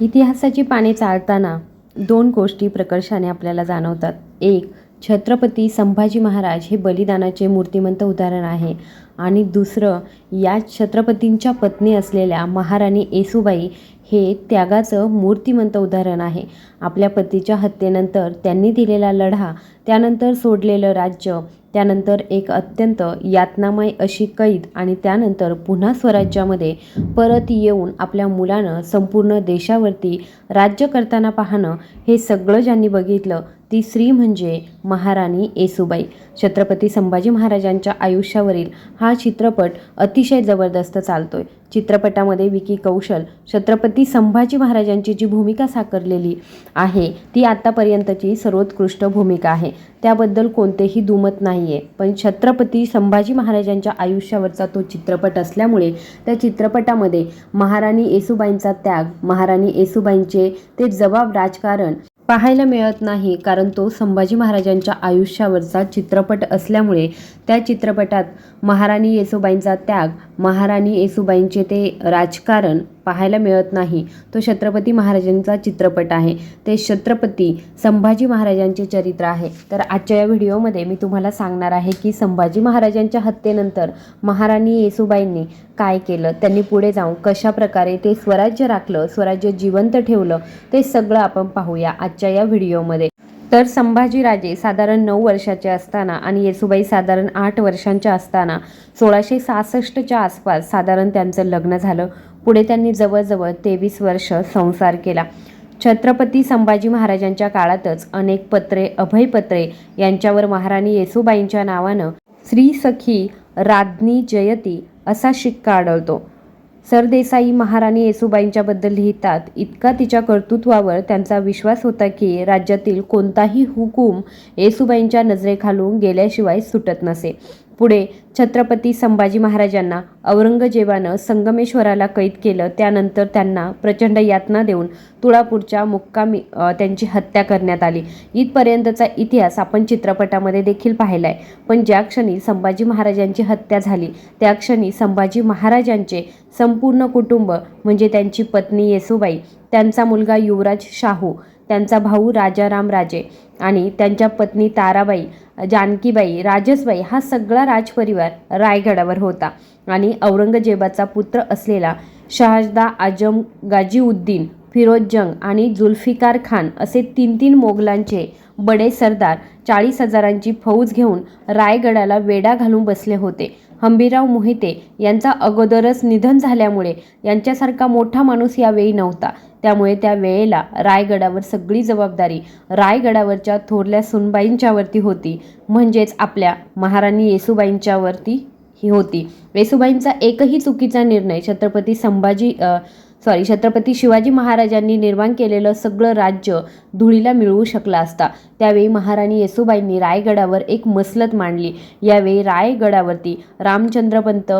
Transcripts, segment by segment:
इतिहासाची पाने चालताना दोन गोष्टी प्रकर्षाने आपल्याला जाणवतात. एक छत्रपती संभाजी महाराज हे बलिदानाचे मूर्तिमंत उदाहरण आहे. आणि दुसरं या छत्रपतींच्या पत्नी असलेल्या महाराणी येसूबाई हे त्यागाचं मूर्तिमंत उदाहरण आहे. आपल्या पतीच्या हत्येनंतर त्यांनी दिलेला लढा त्यानंतर सोडलेलं राज्य त्यानंतर एक अत्यंत यातनामय अशी कैद आणि त्यानंतर पुन्हा स्वराज्यामध्ये परत येऊन आपल्या मुलानं संपूर्ण देशावरती राज्य करताना पाहणं हे सगळं ज्यांनी बघितलं ती स्त्री म्हणजे महाराणी येसुबाई. छत्रपती संभाजी महाराजांच्या आयुष्यावरील हा चित्रपट अतिशय जबरदस्त चालतोय. चित्रपटामध्ये विकी कौशल छत्रपती संभाजी महाराजांची जी भूमिका साकारलेली आहे ती आत्तापर्यंतची सर्वोत्कृष्ट भूमिका आहे. त्याबद्दल कोणतेही दुमत नाही आहे पण छत्रपती संभाजी महाराजांच्या आयुष्यावरचा तो चित्रपट असल्यामुळे त्या चित्रपटामध्ये महाराणी येसुबाईंचा त्याग महाराणी येसुबाईंचे ते जबाब राजकारण पाहायला मिळत नाही कारण तो संभाजी महाराजांच्या आयुष्यावरचा चित्रपट असल्यामुळे त्या चित्रपटात महाराणी येसोबाईंचा त्याग महाराणी येसुबाईंचे ते राजकारण पाहायला मिळत नाही. तो छत्रपती महाराजांचा चित्रपट आहे. ते छत्रपती संभाजी महाराजांचे चरित्र आहे. तर आजच्या या व्हिडिओमध्ये मी तुम्हाला सांगणार आहे की संभाजी महाराजांच्या हत्येनंतर महाराणी येसुबाईंनी काय केलं? त्यांनी पुढे जाऊन कशा प्रकारे ते स्वराज्य राखलं स्वराज्य जिवंत ठेवलं? ते सगळं आपण पाहूया आजच्या या व्हिडिओमध्ये. तर संभाजीराजे साधारण नऊ वर्षाचे असताना आणि येसुबाई साधारण आठ वर्षांच्या असताना सोळाशे सहासष्टच्या आसपास साधारण त्यांचं लग्न झालं. पुढे त्यांनी जवळजवळ तेवीस वर्ष संसार केला. छत्रपती संभाजी महाराजांच्या काळातच अनेक पत्रे अभयपत्रे यांच्यावर महाराणी येसुबाईंच्या नावानं श्री सखी राज्ञी जयती असा शिक्का आढळतो. सरदेसाई महाराणी येसुबाईंच्याबद्दल लिहितात इतका तिच्या कर्तृत्वावर त्यांचा विश्वास होता की राज्यातील कोणताही हुकूम येसुबाईंच्या नजरेखालून गेल्याशिवाय सुटत नसे. पुढे छत्रपती संभाजी महाराजांना औरंगजेबानं संगमेश्वराला कैद केलं. त्यानंतर त्यांना प्रचंड यातना देऊन तुळापूरच्या मुक्कामी त्यांची हत्या करण्यात आली. इथपर्यंतचा इतिहास आपण चित्रपटामध्ये देखील पाहिला आहे पण ज्या क्षणी संभाजी महाराजांची हत्या झाली त्या क्षणी संभाजी महाराजांचे संपूर्ण कुटुंब म्हणजे त्यांची पत्नी येसूबाई त्यांचा मुलगा युवराज शाहू त्यांचा भाऊ राजाराम राजे आणि त्यांच्या पत्नी ताराबाई जानकीबाई राजसबाई हा सगळा राजपरिवार रायगडावर होता. आणि औरंगजेबाचा पुत्र असलेला शहाजदा आजम गाजीउद्दीन फिरोजजंग आणि जुल्फिकार खान असे तीन तीन मोगलांचे बडे सरदार चाळीस हजारांची फौज घेऊन रायगडाला वेढा घालून बसले होते. हंबीराव मोहिते यांचा अगोदरच निधन झाल्यामुळे यांच्यासारखा मोठा माणूस यावेळी नव्हता. त्यामुळे त्या वेळेला रायगडावर सगळी जबाबदारी रायगडावरच्या थोरल्या सुनबाईंच्यावरती होती. म्हणजेच आपल्या महाराणी येसुबाईंच्यावरती ही होती. येसुबाईंचा एकही चुकीचा निर्णय छत्रपती संभाजी सॉरी छत्रपती शिवाजी महाराजांनी निर्माण केलेलं सगळं राज्य धुळीला मिळवू शकला असता. त्यावेळी महाराणी येसूबाईंनी रायगडावर एक मसलत मांडली. यावेळी रायगडावरती रामचंद्रपंत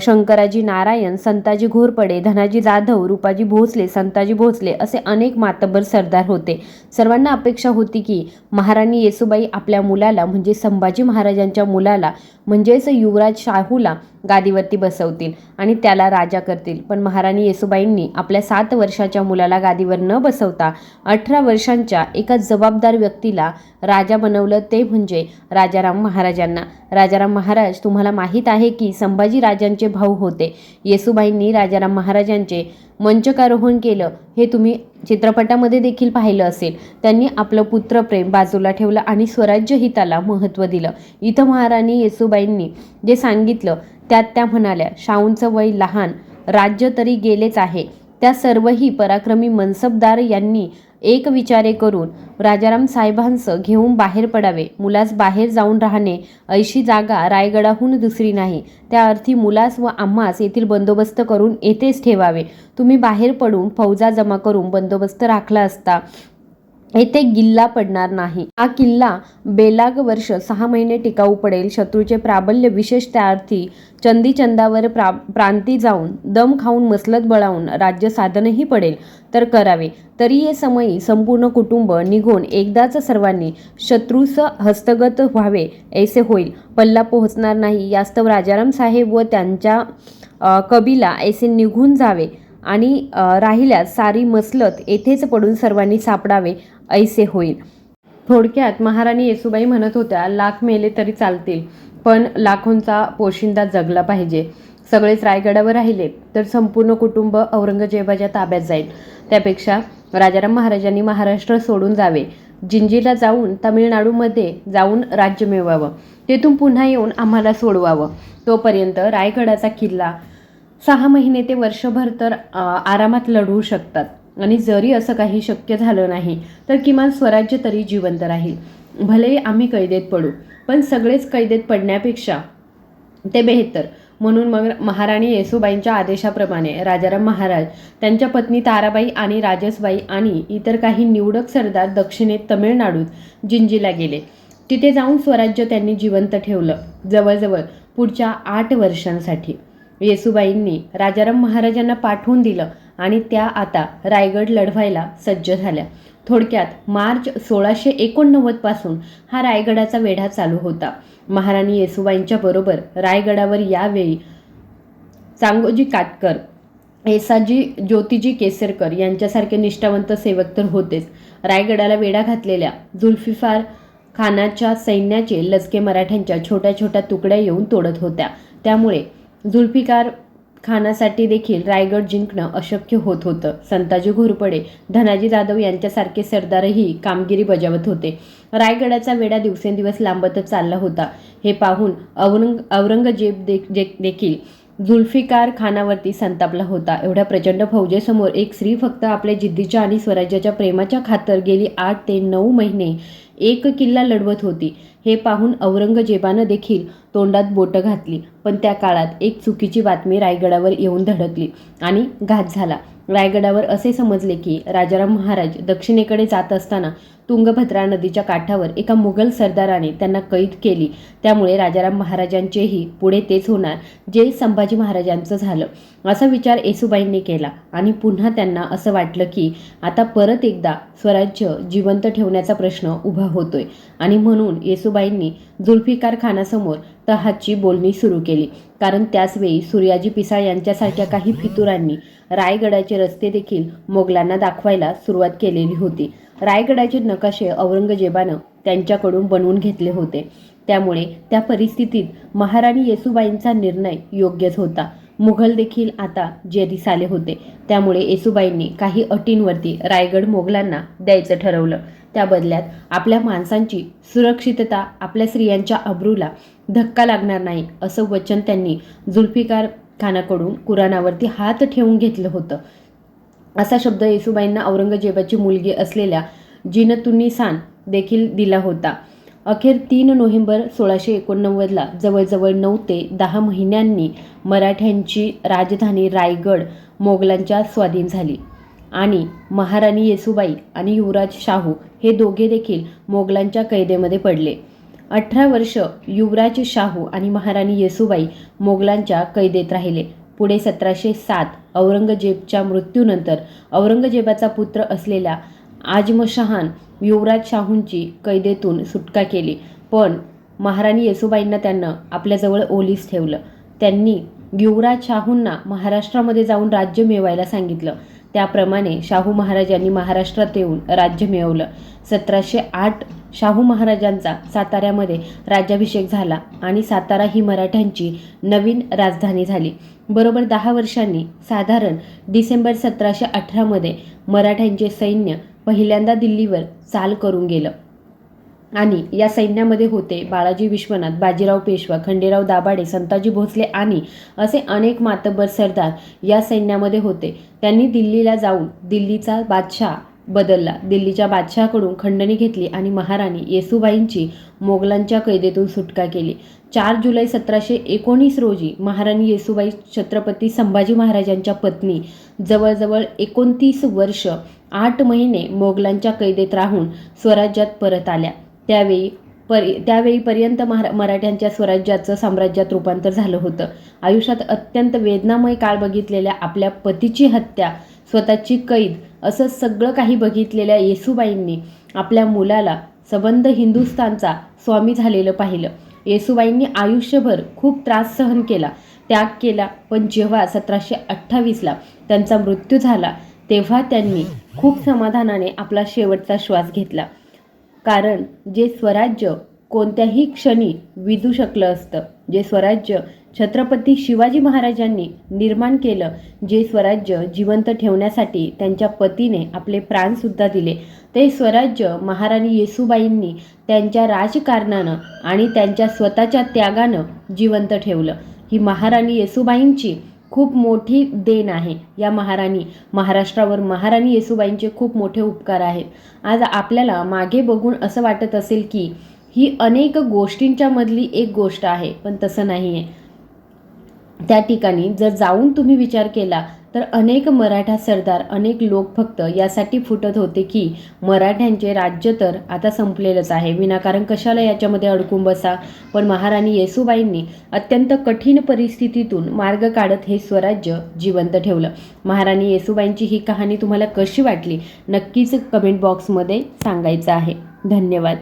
शंकराजी नारायण संताजी घोरपडे धनाजी जाधव रूपाजी भोसले संताजी भोसले असे अनेक मातबर सरदार होते. सर्वांना अपेक्षा होती की महाराणी येसुबाई आपल्या मुलाला म्हणजे संभाजी महाराजांच्या मुलाला म्हणजेच युवराज शाहूला गादीवरती बसवतील आणि त्याला राजा करतील. पण महाराणी येसुबाईंनी आपल्या सात वर्षाच्या मुलाला गादीवर न बसवता अठरा वर्षांच्या एका जबाबदार व्यक्तीला राजा बनवलं. ते म्हणजे राजाराम महाराजांना. राजाराम महाराज तुम्हाला माहीत आहे की संभाजी राजा राजांचे भाऊ होते. येसुबाईंनी राजाराम महाराजांचे मंचकारोहण केलं. हे तुम्ही चित्रपटामध्ये देखील पाहिलं असेल. त्यांनी आपलं पुत्रप्रेम बाजूला ठेवलं आणि स्वराज्य हिताला महत्त्व दिलं. इथं महाराणी येसुबाईंनी जे सांगितलं त्यात त्या म्हणाल्या शाहूंचं वय लहान. राज्य तरी गेलेच आहे. त्या सर्वही पराक्रमी मनसबदार यांनी एक विचारे करून राजाराम साहेबांचं घेऊन बाहेर पडावे. मुलास बाहेर जाऊन राहणे ऐशी जागा रायगडाहून दुसरी नाही. त्या अर्थी मुलास व आम्हास येथील बंदोबस्त करून येथेच ठेवावे. तुम्ही बाहेर पडून फौजा जमा करून बंदोबस्त राखला असता. येथे किल्ला पडणार नाही. हा किल्ला बेलाग वर्ष सहा महिने टिकाऊ पडेल. शत्रूचे प्राबल्य विशेष त्या अर्थी चंदीचंदावर प्रा प्रांती जाऊन दम खाऊन मसलत बळावून राज्य साधनही पडेल. तर करावे. तरी हे समयी संपूर्ण कुटुंब निघून एकदाच सर्वांनी शत्रूस हस्तगत व्हावे ऐसे होईल. पल्ला पोहोचणार नाही. यास्तव राजाराम साहेब व त्यांच्या कबीला ऐसे निघून जावे. आणि राहिल्यास सारी मसलत येथेच पडून सर्वांनी सापडावे ऐसे होईल. थोडक्यात महाराणी येसुबाई म्हणत होत्या लाख मेले तरी चालतील पण लाखोंचा पोशिंदा जगला पाहिजे. सगळेच रायगडावर राहिले तर संपूर्ण कुटुंब औरंगजेबाच्या ताब्यात जाईल. त्यापेक्षा राजाराम महाराजांनी महाराष्ट्र सोडून जावे. जिंजीला जाऊन तामिळनाडूमध्ये जाऊन राज्य मिळवावं. तेथून पुन्हा येऊन आम्हाला सोडवावं. तोपर्यंत रायगडाचा किल्ला सहा महिने ते वर्षभर तर आरामात लढवू शकतात. आणि जरी असं काही शक्य झालं नाही तर किमान स्वराज्य तरी जिवंत राहील. भले आम्ही कैदेत पडू पण सगळेच कैदेत पडण्यापेक्षा ते बेहतर म्हणून मग महाराणी येसुबाईंच्या आदेशाप्रमाणे राजाराम महाराज त्यांच्या पत्नी ताराबाई आणि राजसबाई आणि इतर काही निवडक सरदार दक्षिणेत तमिळनाडूत जिंजीला गेले. तिथे जाऊन स्वराज्य त्यांनी जिवंत ठेवलं जवळजवळ पुढच्या आठ वर्षांसाठी. येसुबाईंनी राजाराम महाराजांना पाठवून दिलं आणि त्या आता रायगड लढवायला सज्ज झाल्या. थोडक्यात मार्च सोळाशे एकोणनव्वदपासून हा रायगडाचा वेढा चालू होता. महाराणी येसुबाईंच्या बरोबर रायगडावर यावेळी चांगोजी काटकर येसाजी ज्योतिजी केसरकर यांच्यासारखे निष्ठावंत सेवक तर होतेच. रायगडाला वेढा घातलेल्या जुल्फिफार खानाच्या सैन्याचे लचके मराठ्यांच्या छोट्या छोट्या तुकड्या येऊन तोडत होत्या. त्यामुळे जुल्फिकार खानासाठी देखील रायगड जिंकणं अशक्य होत होतं. संताजी घोरपडे धनाजी जाधव यांच्यासारखे सरदारही कामगिरी बजावत होते. रायगडाचा वेढा दिवसेंदिवस लांबतच चालला होता. हे पाहून औरंग औरंगजेब दे- जे- देखील जुल्फिकार खानावरती संतापला होता. एवढ्या प्रचंड फौजेसमोर एक स्त्री फक्त आपल्या जिद्दीच्या आणि स्वराज्याच्या प्रेमाच्या खातर गेली आठ ते नऊ महिने एक किल्ला लढवत होती. हे पाहून औरंगजेबानं देखील तोंडात बोटं घातली. पण त्या काळात एक चुकीची बातमी रायगडावर येऊन धडकली आणि घात झाला. रायगडावर असे समजले की राजाराम महाराज दक्षिणेकडे जात असताना तुंगभद्रा नदीच्या काठावर एका मुघल सरदाराने त्यांना कैद केली. त्यामुळे राजाराम महाराजांचेही पुढे तेच होणार जे संभाजी महाराजांचं झालं असा विचार येसुबाईंनी केला. आणि पुन्हा त्यांना असं वाटलं की आता परत एकदा स्वराज्य जिवंत ठेवण्याचा प्रश्न उभा होतोय. आणि म्हणून येसुबाईंनी जुल्फिकार खानासमोर तहाची बोलणी सुरू केली. कारण त्याचवेळी सूर्याजी पिसाळ यांच्यासारख्या काही फितुरांनी रायगडाचे रस्ते देखील मोगलांना दाखवायला सुरुवात केलेली होती. रायगडाचे नकाशे औरंगजेबानं त्यांच्याकडून बनवून घेतले होते. त्यामुळे त्या परिस्थितीत महाराणी येसुबाईंचा निर्णय योग्यच होता. मुघल देखील आता जेरीस आले होते. त्यामुळे येसुबाईंनी काही अटींवरती रायगड मोगलांना द्यायचं ठरवलं. त्या बदल्यात आपल्या माणसांची सुरक्षितता आपल्या स्त्रियांच्या अब्रूला धक्का लागणार नाही असं वचन त्यांनी जुल्फिकार खानाकडून कुराणावरती हात ठेवून घेतलं होतं. असा शब्द येसुबाईंना औरंगजेबाची मुलगी असलेल्या जिनतुनिसान देखील दिला होता. अखेर तीन नोव्हेंबर सोळाशे एकोणनव्वदला जवळजवळ नऊ ते दहा महिन्यांनी मराठ्यांची राजधानी रायगड मोगलांच्या स्वाधीन झाली. आणि महाराणी येसुबाई आणि युवराज शाहू हे दोघे देखील मोगलांच्या कैदेमध्ये पडले. अठरा वर्ष युवराज शाहू आणि महाराणी येसुबाई मोगलांच्या कैदेत राहिले. पुढे सतराशे सात औरंगजेबच्या मृत्यूनंतर औरंगजेबाचा पुत्र असलेल्या आजमशहान युवराज शाहूंची कैदेतून सुटका केली. पण महाराणी येसुबाईंना त्यांना आपल्याजवळ ओलीस ठेवलं. त्यांनी युवराज शाहूंना महाराष्ट्रामध्ये जाऊन राज्य मिळवायला सांगितलं. त्याप्रमाणे शाहू महाराजांनी महाराष्ट्रात येऊन राज्य मिळवलं. सतराशे आठ शाहू महाराजांचा साताऱ्यामध्ये राज्याभिषेक झाला आणि सातारा ही मराठ्यांची नवीन राजधानी झाली. बरोबर दहा वर्षांनी साधारण डिसेंबर सतराशे अठरामध्ये मराठ्यांचे सैन्य पहिल्यांदा दिल्लीवर चाल करून गेलं. आणि या सैन्यामध्ये होते बाळाजी विश्वनाथ बाजीराव पेशवा खंडेराव दाभाडे संताजी भोसले आणि असे अनेक मातब्बर सरदार या सैन्यामध्ये होते. त्यांनी दिल्लीला जाऊन दिल्लीचा बादशाह बदलला. दिल्लीच्या बादशहाकडून खंडणी घेतली आणि महाराणी येसुबाईंची मोगलांच्या कैदेतून सुटका केली. चार जुलै सतराशे एकोणीस रोजी महाराणी येसुबाई छत्रपती संभाजी महाराजांच्या पत्नी जवळजवळ एकोणतीस वर्ष आठ महिने मोगलांच्या कैदेत राहून स्वराज्यात परत आल्या. त्यावेळी परि त्यावेळीपर्यंत महारा मराठ्यांच्या स्वराज्याचं साम्राज्यात रूपांतर झालं होतं. आयुष्यात अत्यंत वेदनामय काळ बघितलेल्या आपल्या पतीची हत्या स्वतःची कैद असं सगळं काही बघितलेल्या येसुबाईंनी आपल्या मुलाला सबंध हिंदुस्थानचा स्वामी झालेलं पाहिलं. येसुबाईंनी आयुष्यभर खूप त्रास सहन केला. त्याग केला पण जेव्हा सतराशे अठ्ठावीसला त्यांचा मृत्यू झाला तेव्हा त्यांनी खूप समाधानाने आपला शेवटचा श्वास घेतला. कारण जे स्वराज्य कोणत्याही क्षणी विदू शकलं असतं. जे स्वराज्य छत्रपती शिवाजी महाराजांनी निर्माण केलं जे स्वराज्य जिवंत ठेवण्यासाठी त्यांच्या पतीने आपले प्राणसुद्धा दिले. ते स्वराज्य महाराणी येसुबाईंनी त्यांच्या राजकारणानं आणि त्यांच्या स्वतःच्या त्यागानं जिवंत ठेवलं. ही महाराणी येसूबाईंची खूप मोठी देण आहे या महाराणी. महाराष्ट्रावर महाराणी येसुबाईंचे खूप मोठे उपकार आहेत. आज आपल्याला मागे बघून असं वाटत असेल की ही अनेक गोष्टींच्या मधली एक गोष्ट आहे पण तसं नाही आहे त्या ठिकाणी जर जाऊन तुम्ही विचार केला तर अनेक मराठा सरदार अनेक लोक फक्त यासाठी फुटत होते की मराठ्यांचे राज्य तर आता संपलेलंच आहे. विनाकारण कशाला याच्यामध्ये अडकून बसा? पण महाराणी येसुबाईंनी अत्यंत कठीण परिस्थितीतून मार्ग काढत हे स्वराज्य जिवंत ठेवलं. महाराणी येसुबाईंची ही कहाणी तुम्हाला कशी वाटली? नक्कीच कमेंट बॉक्समध्ये सांगायचं आहे. धन्यवाद.